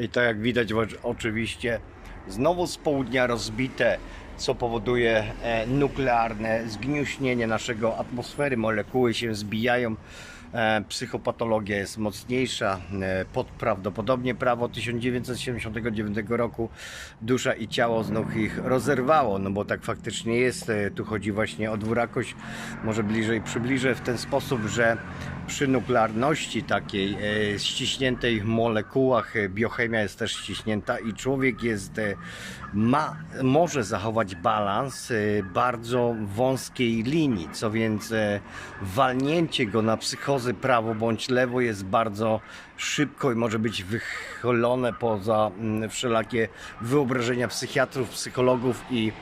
I to jak widać oczywiście znowu z południa rozbite, co powoduje e, nuklearne zgniuśnienie naszego atmosfery, molekuły się zbijają. E, psychopatologia jest mocniejsza. E, pod prawdopodobnie prawo 1979 roku dusza i ciało znów ich rozerwało, no bo tak faktycznie jest. E, tu chodzi właśnie o dwurakość. Może bliżej przybliżę w ten sposób, że przy nuklearności takiej ściśniętej w molekułach biochemia jest też ściśnięta i człowiek jest ma, może zachować balans bardzo wąskiej linii, co więc walnięcie go na psychozy prawo bądź lewo jest bardzo szybko i może być wychylone poza mm, wszelakie wyobrażenia psychiatrów, psychologów i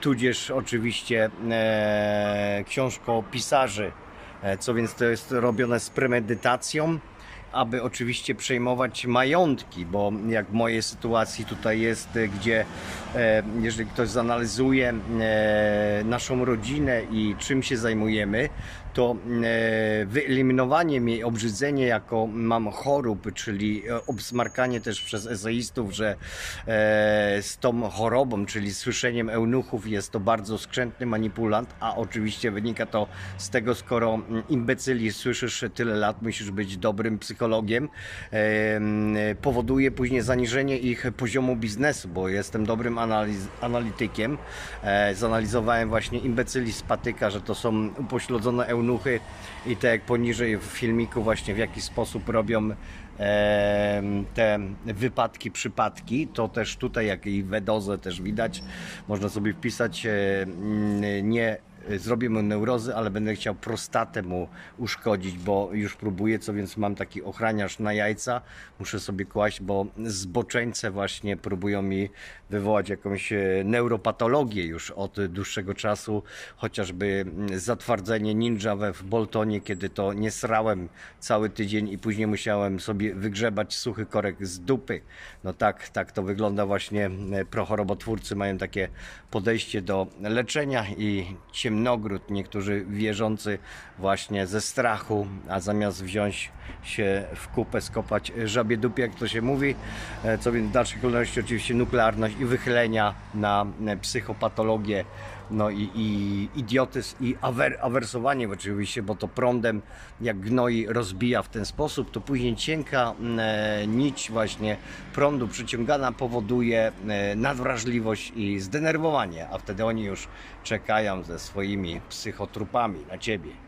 tudzież oczywiście e, książkopisarzy. E, Co więc to jest robione z premedytacją, aby oczywiście przejmować majątki, bo jak w mojej sytuacji tutaj jest, e, gdzie e, jeżeli ktoś zanalizuje e, naszą rodzinę i czym się zajmujemy, to wyeliminowanie mi obrzydzenie jako mam chorób, czyli obsmarkanie też przez eseistów, że z tą chorobą, czyli słyszeniem eunuchów jest to bardzo skrzętny manipulant, a oczywiście wynika to z tego, skoro imbecyli słyszysz tyle lat, musisz być dobrym psychologiem, e, m, powoduje później zaniżenie ich poziomu biznesu, bo jestem dobrym analiz- analitykiem. E, zanalizowałem właśnie imbecyli z patyka, że to są upośledzone eunuchy i tak jak poniżej w filmiku właśnie w jaki sposób robią te wypadki, przypadki, to też tutaj jak i wedozę też widać, można sobie wpisać e, nie zrobię mu neurozy, ale będę chciał prostatę mu uszkodzić, bo już próbuję, co więc mam taki ochraniarz na jajca, muszę sobie kłaść, bo zboczeńce właśnie próbują mi wywołać jakąś e, neuropatologię już od dłuższego czasu, chociażby mm, zatwardzenie ninja we w Boltonie, kiedy to nie srałem cały tydzień i później musiałem sobie wygrzebać suchy korek z dupy. No tak, tak to wygląda właśnie. e, Prochorobotwórcy mają takie podejście do leczenia i ciemnogród, niektórzy wierzący właśnie ze strachu, a zamiast wziąć się w kupę, skopać żabie dupie, jak to się mówi, e, co w dalszej kolejności oczywiście nuklearność i wychylenia na e, psychopatologię, no i, i idiotyzm i awer, awersowanie oczywiście, bo to prądem jak gnoi rozbija w ten sposób, to później cienka e, nić właśnie prądu przyciągana powoduje e, nadwrażliwość i zdenerwowanie, a wtedy oni już czekają ze swoimi psychotrupami na ciebie.